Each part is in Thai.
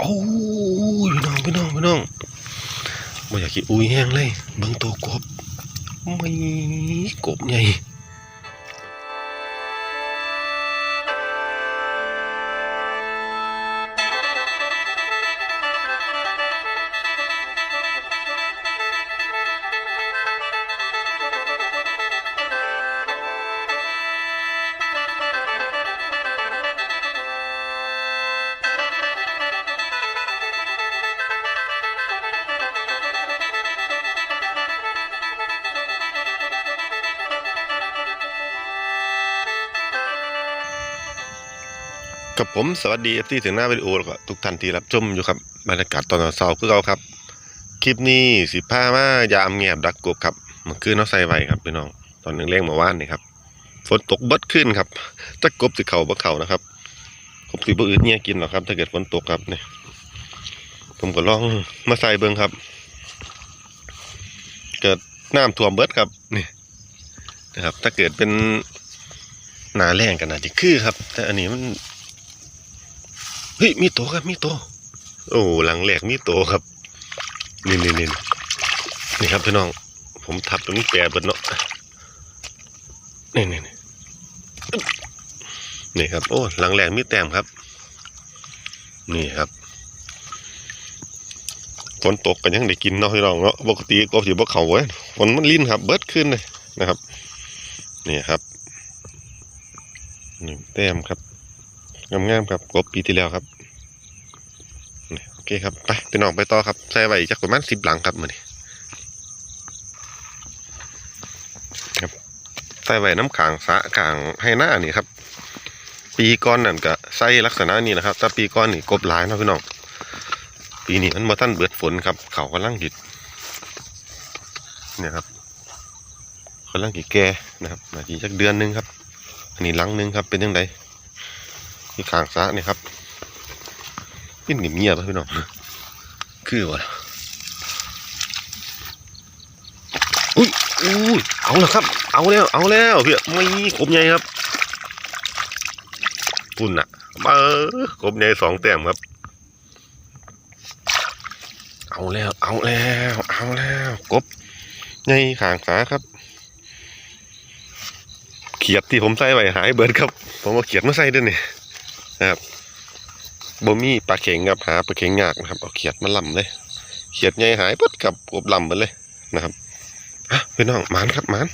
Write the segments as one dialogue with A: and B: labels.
A: โอ้ยพี่น้องพี่น้องพี่น้องบ่อยากกินอุ้ยแห้งเลยเบิ่งตัวกบไม่กบใหญ่ กับผมสวัสดีที่ถึงหน้าวิดีโอแล้วก็ทุกท่านที่รับชมอยู่ครับบรรยากาศตอนเช้าคือเราครับ คลิปนี้สิพามายามเงียบดักกบครับมื่อคืนเราใส่ไว้ครับพี่น้องตอนหนึ่งเร่งมาว่านนี่ครับฝนตกเบิดขึ้นครับจะกบสิเข่าบ่เข่านะครับกบสิบ่อื่นเนี่ยกินหรอกครับ ถ้าเกิดฝนตกครับนี่ผมก็ลองมาใส่เบิ่งครับ เกิดน้ำท่วมเบิดครับนี่นะครับ ถ้าเกิดเป็นหนาแรงกันนะจะคือครับ แต่อันนี้มัน เฮ้ยมีโตครับมีโตโอ้หลังแหลกมีโตครับนี่นี่นี่นี่ครับพี่น้อง ผมทับตรงนี้แปรเบิดเนาะนี่นี่นี่นี่ครับ โอ้หลังแหลกมีแต้มครับ นี่ครับฝนตกกันยังได้กินเนาะพี่น้องเนาะปกติก็สิบ่เขาเว้ยฝนมันลิ้นครับเบิดขึ้นเลยนะครับ นี่ครับนี่แต้มครับ งามๆครับกบปีที่แล้วครับโอเคครับไปพี่น้องไปต่อครับใส่ไว้จักประมาณสิบหลังครับมือนี้ครับใส่ไว้น้ำขางสะขางให้หน้านี่ครับ ปีก้อนนั่นก็ใส่ลักษณะนี้นะครับแต่ปีก้อนนี่กบหลายนะพี่น้องปีนี้มันมาท่านเบิดฝนครับ เขากำลังดิดเนี่ยครับกำลังกี่แก่นะครับนาทีจักเดือนนึงครับ อันนี้หลังนึงครับเป็นยังไง ที่ขางสะนี่ครับเป็นเงียบๆนะพี่น้องคือวะอุ้ยอุ้ยเอาแล้วครับ เอาแล้ว เอาแล้วเพี่ไม่กบใหญ่ครับปุ่นอะเบอกบใหญ่สองแต้มครับ เอาแล้ว เอาแล้ว เอาแล้วกบใหญ่ขางสาครับ เขียดที่ผมใส่ไว้หายเบิดครับ ผมเอาเขียดมาใส่ด้วยนี่ นะครับบ่มีปลาเข็งครับหาปลาเข็งยากนะครับเอาเขียดมาล่ำเลย เขียดใหญ่หายเบิดกับกบล่ำไปเลยนะครับอะพี่น้องหมานครับหมาน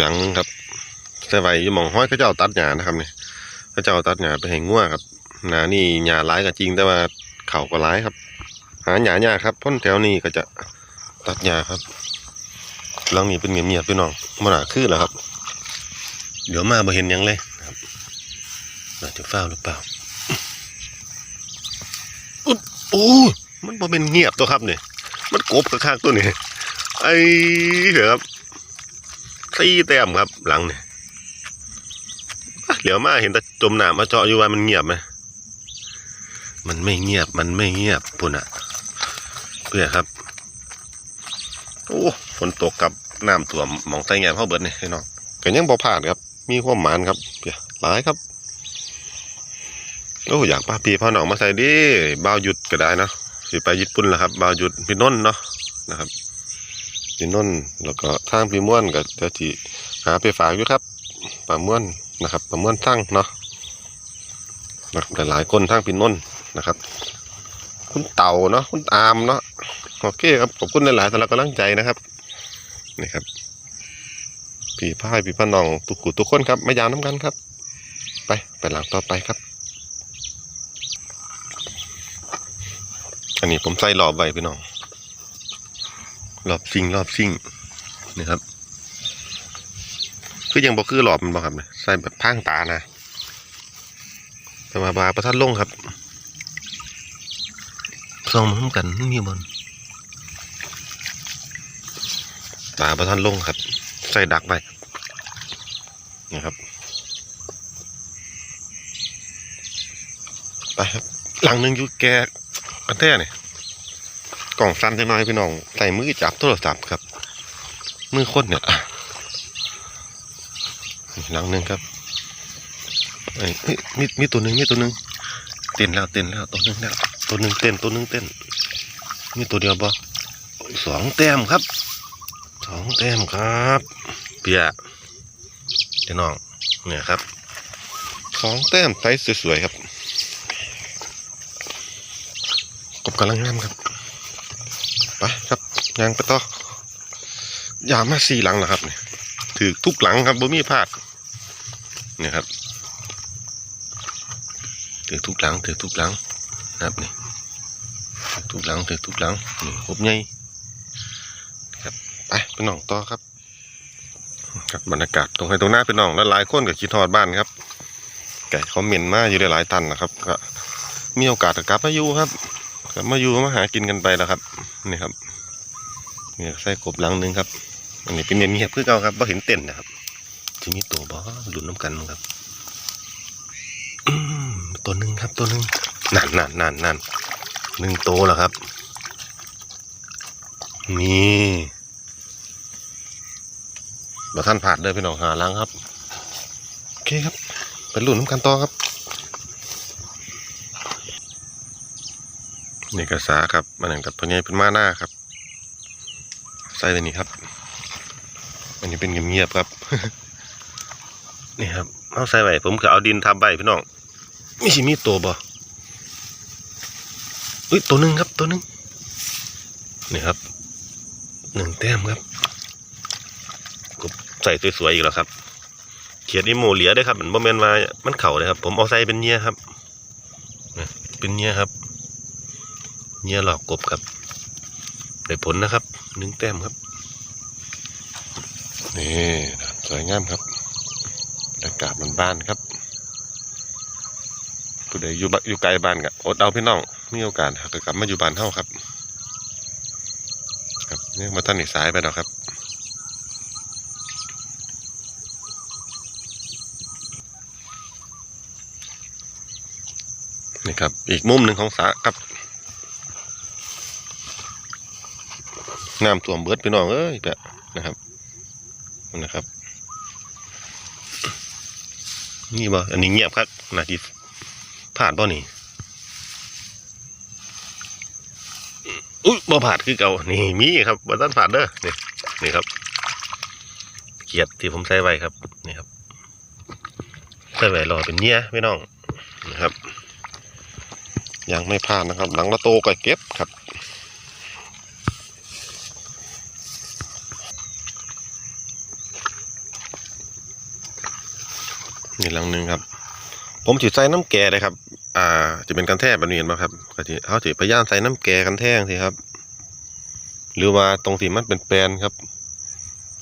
A: หลังครับใส่ไว้อยหมองห้อยเขาเจ้าตัดหญ้านะครับเนี่เขาเจ้าตัดหญ้าไปให้งัวครับนานี่หญ้าร้ายก็จริงแต่ว่าเข่าก็ร้ายครับ หาหญ้าหญ้าครับพ้นแถวนี้ก็จะตัดหญ้าครับหลังนี้เป็นเงียบๆพี่น้องมันหนาคือแล้วครับ เดี๋ยวมาบ่เห็นยังเลยครับน่าจะเฝ้าหรือเปล่าอุ๊ยโอ้มันบ่เป็นเงียบตัวครับเนี่ยมันกบกระคากตัวนี้ไอ้เหรอครับสี่แต้มครับ หลังเนี่ยเหลียวมาเห็นแต่จมหน้ำมาเจาะอยู่ว่ามันเงียบไหมมันไม่เงียบมันไม่เงียบปุ่นอะเพื่อครับ โอ้ฝนตกกับน้ำท่วมหมองใต้แงมเข้าเบิดนี่พี่น้องก็ยังบ่ผ่านครับ มีความหมานครับเปียหลายครับโอ้อยากพาพีพ่อหนองมาใส่ดิบ่าวหยุดก็ได้นะสิไปญี่ปุ่นแล้วครับบ่าวหยุดพี่นนท์เนาะนะครับพี่นนท์แล้วก็ทางพี่ม่วนก็จะที่หาไปฝากอยู่ครับป่าม่วนนะครับป่าม่วนทั้งเนาะนะครับหลายๆคนทางพี่นนท์นะครับ คุณเต่าเนาะคุณอามเนาะโอเคครับขอบคุณหลายๆสำหรับกำลังใจนะครับนี่ครับ พี่พายพี่พ่อน้องทุกขู่ทุกคนครับไม่ยาวน้ำกันครับ ไปไปหลังต่อไปครับ อันนี้ผมใส่รอบไว้พี่น้องรอบซิงรอบซิงนี่ครับ คือยังบอกคือรอบมันบอกครับเนี่ยใส่แบบพางตานะแต่มาบาประทัดลงครับซองมันกันมีบนตาประทันลงครับ ใส่ดักไป นี่ครับไปครับหลังหนึ่งอยู่แกอันแท้เนี่ยกล่องสั้นจังหน่อยพี่น้อง ใส่มือจับโทรศัพท์ครับ มือคนเนี่ยหลังหนึ่งครับเอ้ยมีมีตัวหนึ่งมีตัวหนึ่งเต้นแล้วเต้นแล้วตัวหนึ่งแล้วตัวหนึ่งเต้นตัวหนึ่งเต้น มีตัวเดียวบ่สองแต้มครับสองแต้มครับ เปีย เจ้าน้องเนี่ยครับสองแต้มไซส์สวยๆครับกบกำลังงามครับไปครับยางไปต่อยามาสี่หลังแล้วครับเนี่ยถือทุกหลังครับบ่มีพลาดเนี่ยครับถือทุกหลังถือทุกหลังนะครับนี่ถือทุกหลังถือทุกหลังนี่ครบไงครับไปไปน้องต่อครับ ครับบรรยากาศตรงให้ตรงหน้าเป็นน้องและหลายคนก็คิดทอดบ้านครับไก่เขาเหม็นมากอยู่ได้หลายตันนะครับก็มีโอกาสกลับมาอยู่ครับกลับมาอยู่มาหากินกันไปแล้วครับนี่ครับนี่ใส่กบหลังหนึงครับอันนี้เป็นเงียบๆคือเก่าครับไ่เห็นเต้นนะครับทีนี้ตัวบอหลุดน้ำกันมั้งครับตัวหนึ่งครับตัวหนึ่งนั่นนั่นนั่นนั่นหนึ่งโตแล้วครับนี่ บาท่านผ่านเลยพี่น้องหาล้างครับ โอเคครับ เป็นรุ่นน้ำกันต่อครับ นี่กระสาครับมันอย่างกับพญายเป็นมาหน้าครับ ใส่เลยนี่ครับ อันนี้เป็นเงียบๆครับ นี่ครับเอาใส่ไว้ผมก็เอาดินทับใบพี่น้องมีสิมีตัวบ่อุ้ยตัวหนึ่งครับตัวหนึ่งนี่ครับหนึ่งแต้มครับ ใส่สวยๆอีกแล้วครับเขียดอีโมเหลียได้ครับมันบ่แมนว่ามันเข่าเลยครับ ผมเอาใส่เป็นเงี้ยครับเป็นเงี้ยครับเงี้ยหลอกกบครับได้ผลนะครับหนึ่งแต้มครับนี่สวยงามครับบรรยากาศมันบ้านครับผู้ใดอยู่อยู่ไกลบ้านก็อดเอาพี่น้องมีโอกาสกกลับมาอยู่บ้านเท่าครับ ครับนี่มาท่านอีกสายไปแล้วครับ ครับ อีกมุมหนึ่งของสระครับน้ำท่วมเบิดพี่น้องเอ้ยแปะนะครับนะครับ นี่บ่อันนี้เงียบครับนาทีผ่านบ่นี่อุ้ยบ่ผ่านคือเก่านี่มีครับบ่ทันผ่านเด้อนี่นี่ครับเขียดที่ผมใส่ไว้ครับนี่ครับใส่ไว้รอเป็นเนี้ยพี่น้องนะครับ ยังไม่ผ่านนะครับ หลังละโตก็เก็บครับ นี่หลังหนึ่งครับ ผมถือใส่น้ำแก่เลยครับ อ่า จะเป็นกันแท้แบบนี้เห็นไหมครับก็จะเขาถือพยายามใส่น้ำแก่กันแท้งสิครับ หรือว่าตรงที่มันเป็นแปลนครับ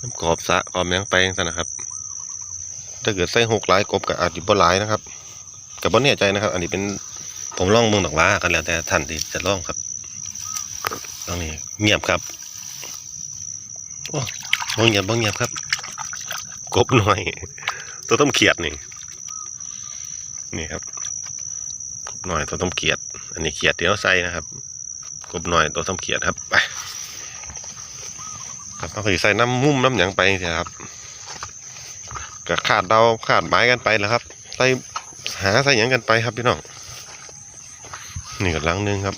A: น้ำกรอบสะกรอบแมงไปงซั้นนะครับ ถ้าเกิดใส่หกหลายกบกับอาจจะบ่หลายนะครับกับบ่แน่ใจนะครับ อันนี้เป็น ผมลองเมืองดอกว่ากันแล้วแต่ท่านที่จะลองครับตรงนี้เงียบครับโอ้บ่เงียบบ่เงียบครับ กบหน่อย ตัวต้มเขียดนี่นี่ครับกบหน่อยตัวต้มเขียด อันนี้เขียดเที่เราใส่นะครับ กบหน่อยตัวต้มเขียดครับไปครับเราก็สิใส่น้ำมุ้มน้ำหยังไปนี่ครับก็ขาดเดาขาดไม้กันไปแล้วครับ ใส่หาใส่หยังกันไปครับพี่น้อง นี่ก็ลังหนึงครับ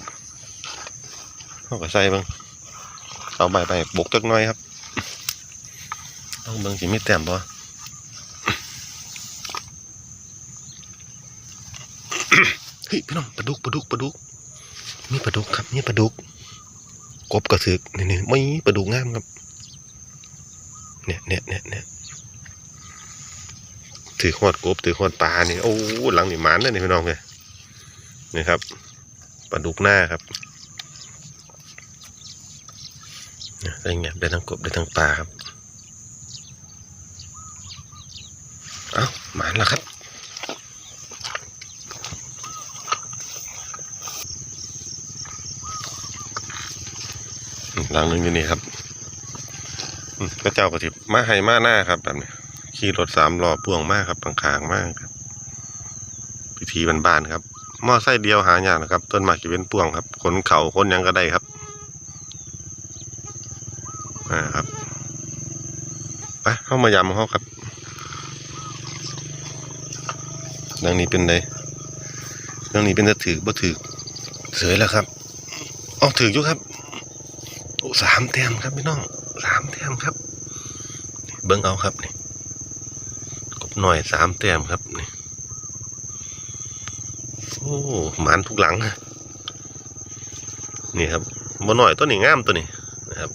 A: เราก็ใส่บ้างเอาใบไปบกจักน่อยครับต้องเบิ่งสิมีแต้มบ่เฮ้ยพี่น้องปลาดุกปลาดุกปลาดุกมีปลาดุกครับนี่ปลาดุกกบกระสึกนี่นี่ไม่ปลาดุกงามครับ เนี่ยเนี่ยเนี่ยเนี่ยถือขวดกบถือขวดปลานี่โอ้หลังนี่หมันเลยนี่พี่น้องเลยนี่ครับ ปลาดุกหน้าครับได้เงี้ยได้ทั้งกบได้ทั้งปลาครับ เอ้าหมันแล้วครับหลังหนึงอยู่นี่ครับพระเจ้าก็ทิบมาให้มาหน้าครับแบบนี้ขี่รถสามล้อพ่วงมากครับบางคางมากครับพิธีบ้านๆครับ มอไซค์เดียวหายากนะครับ ต้นหมากจะเป็นพ่วงครับขนเขาขนยังก็ได้ครับอ่าครับไปเข้ามายำเขาครับ ดังนี้เป็นไดดังนี้เป็นจะถือบ่ถือเสยแล้วครับอ๋อถืออยู่ครับโอ้สามแต้มครับพี่น้องสามแต้มครับ เบิ้งเอาครับนี่กบหน่อยสามแต้มครับนี่ อ้หมานทุกหลัง นี่ครับบ่หน่อยตัวนี้งามตัวนี้นะครับ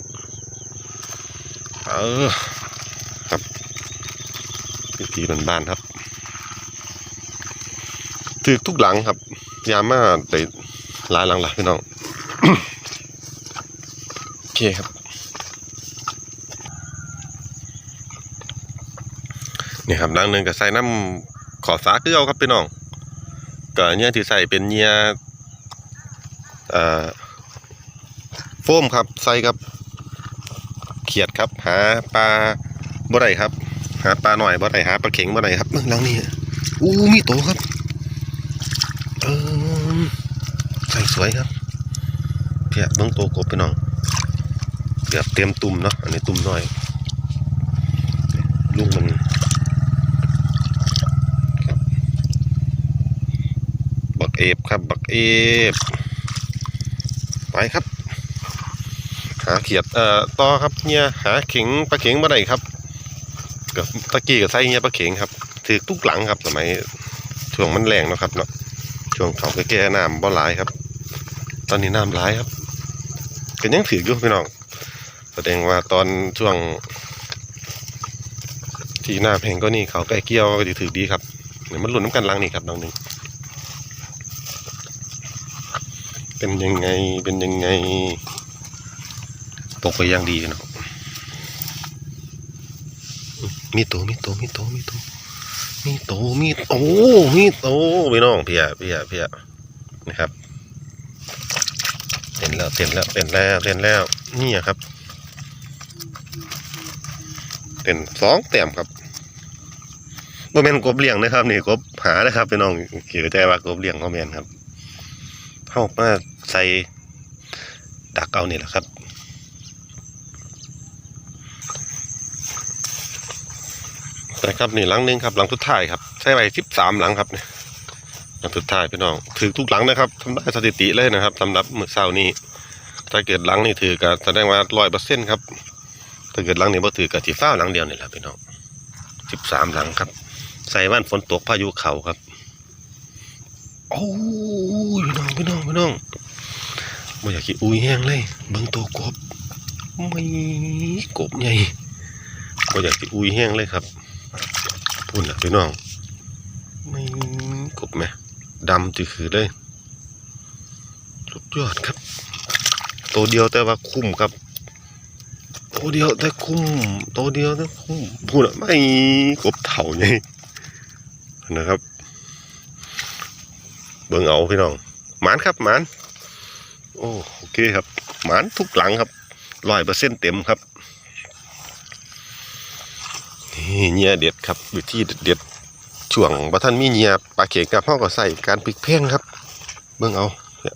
A: เออครับพิธีบ้านๆครับถือทุกหลังครับ ยามาได้หลายหลังหละพี่น้องโอเคครับ นี่ครับดังหนึ่งก็ใส่น้ำขอสาเกลือครับพี่น้อง ก็เนี่ยที่ใส่เป็นเนี่ยเอ่อโฟมครับใส่กับ เขียดครับ หาปลาบ่ได้ครับ หาปลาหน่อยบ่ได้หาปลาเข็งบ่ได้ครับเบิ่งลังนี่อู้มีโตครับเออใส่สวยครับเพียเบิ่งโตกบพี่น้องเกือบเตรียมตุ่มเนาะอันนี้ตุ่มน้อยลูกมัน บักเอฟ ครับ บักเอฟไปครับ หาเขียดเอ่อต่อครับเนี่ยหาเข็งปลาเข็งมาได้ครับกับตะกี้กับไส้เนี่ยปลาเข็งครับถือทุกหลังครับสมัยช่วงมันแรงนะครับเนาะช่วงเขาแก่น้ำบ่หลายครับ ตอนนี้น้ำหลายครับก็ยังถืออยู่พี่น้องแสดงว่าตอนช่วง ที่หน้าเพลงก็นี่เขาใกล้เกี่ยวก็จะถือดีครับเดี๋ยวมันหลุนน้ำกันลังนี่ครับน้องหนึ่ง เป็นยังไงเป็นยังไง ตกไปอยังดีนะมีโตมีโตมีโตมีโตมีโตมีโตมีโตพี่น้องเพียเพียเพียนะครับเต้นแล้วเต้นแล้วเต้นแล้วเต้นแล้วนี่ครับเต้นสองแต้มครับบ่แม่นกบเลี้ยงนะครับนี่กบหานะครับพี่น้องเกี่ยวใจว่ากบเลี้ยงเขาแม่นครับเข้ามา ใส่ดักเอานี่แหละครับแต่ครับนี่หลังนึงครับหลังสุดท้ายครับใช้ไว้สิบสามหลังครับเนี่ยหลังสุดท้ายพี่น้องถือทุกหลังนะครับทำได้สถิติเลยนะครับสำหรับมือเช้านี้ถ้าเกิดหลังนี่ถือก็แสดงว่าร้อยเปอร์เซ็นต์ครับถ้าเกิดหลังนี่บ่ถือก็ที่ฟ้าหลังเดียวนี่แหละพี่น้องสิบสามหลังครับ ใส่วันฝนตกพายุเข่าครับโอ้ยพี่น้องพี่น้องพี่น้อง ไม่อยากขี้อุ้ยแห้งเลยเบิ่งตัวกบไม่กบใหญ่ไม่อยากขี้อุ้ยแห้งเลยครับพูดนะพี่น้องไม่กบไหมดำจืคือเลยสุดยอดครับ ตัวเดียวแต่ว่าคุ้มครับ ตัวเดียวแต่คุ้ม ตัวเดียวแต่คุ้มพูดอะไม่กบเถ่าไงนะครับ เบิ่งเอาพี่น้องหมานครับหมาน โอ้โอเคครับ หมานทุกหลังครับร้อยเปอร์เซ็นต์เต็มครับนี่เนียเด็ดครับวิธีเด็ดๆช่วงบัท่านมีเนียปลาเข็งกับพ่อก็ใส่การพลิกเพ่งครับ เบิ่งเอาเนี่ย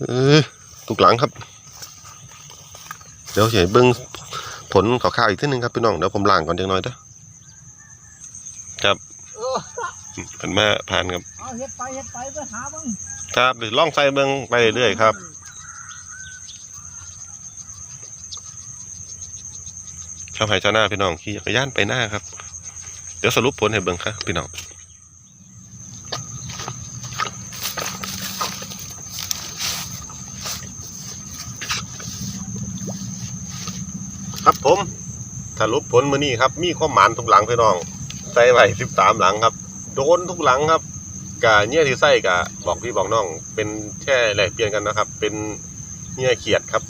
A: เออทุกหลังครับ เดี๋ยวเฉยเบิ่งผลข่าวๆอีกทีหนึงครับพี่น้องเดี๋ยวผมล้างก่อนจังหน่อยเด้อ
B: เออ
A: เพิ่นมาผ่านครับ
B: เอาเฮ็ดไปเฮ็ดไปไปหาบ้าง
A: ครับหรือล่องใส่เบิ่งไปเรื่อยๆครับชาวไห่ชาวนาพี่น้องขี่จักรยานไปหน้าครับ เดี๋ยวสรุปผลให้เบิ่งครับพี่น้องครับผมสรุปผลมื้อนี้ครับ มีข้อหมานทุกหลังพี่น้อง ใส่ไว้สิบสามหลังครับ โดนทุกหลังครับ กะเนี่ยที่ใส่กะบอกพี่บอกน้อง เป็นแค่แลกเปลี่ยนกันนะครับ เป็นเนี่ยเขียดครับ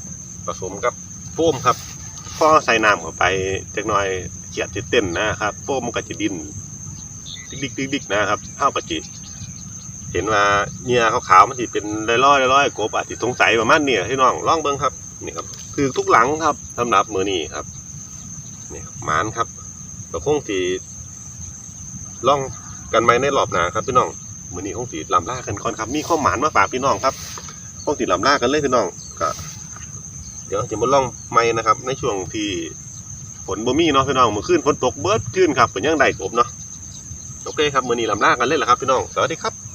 A: ผสมกับโฟมครับพอใส่น้ำเข้าไปจักน่อยเขียดจะเต้นนะครับโฟมมันก็จะดินดิกดิกดิกดิกนะครับเท่ากับจิเห็นว่าเนี่ยขาวๆมันสิเป็นลอยๆลอยๆกบอาจจะสงสัยประมาณนี้พี่น้องล่องเบิ่งครับนี่ครับคือทุกหลังครับสำหรับมือนี้ครับนี่ครับหมานครับก็คงที่ล่องกันไหมในรอบหนาครับพี่น้อง มือนี้องสีลำล่ากันก่อนครับ มีข้อหมานมาฝากพี่น้องครับห้องสีลำล่ากันเลยพี่น้องก็เดี๋ยวจะมาล่องไม่นะครับ ในช่วงที่ฝนบ่มีเนาะพี่น้องเมื่อคืนฝนตกเบิดขึ้นครับเป็นยังได้กบเนาะโอเคครับมือนี้ลำลากันเลยแหละครับพี่น้องสวัสดีครับ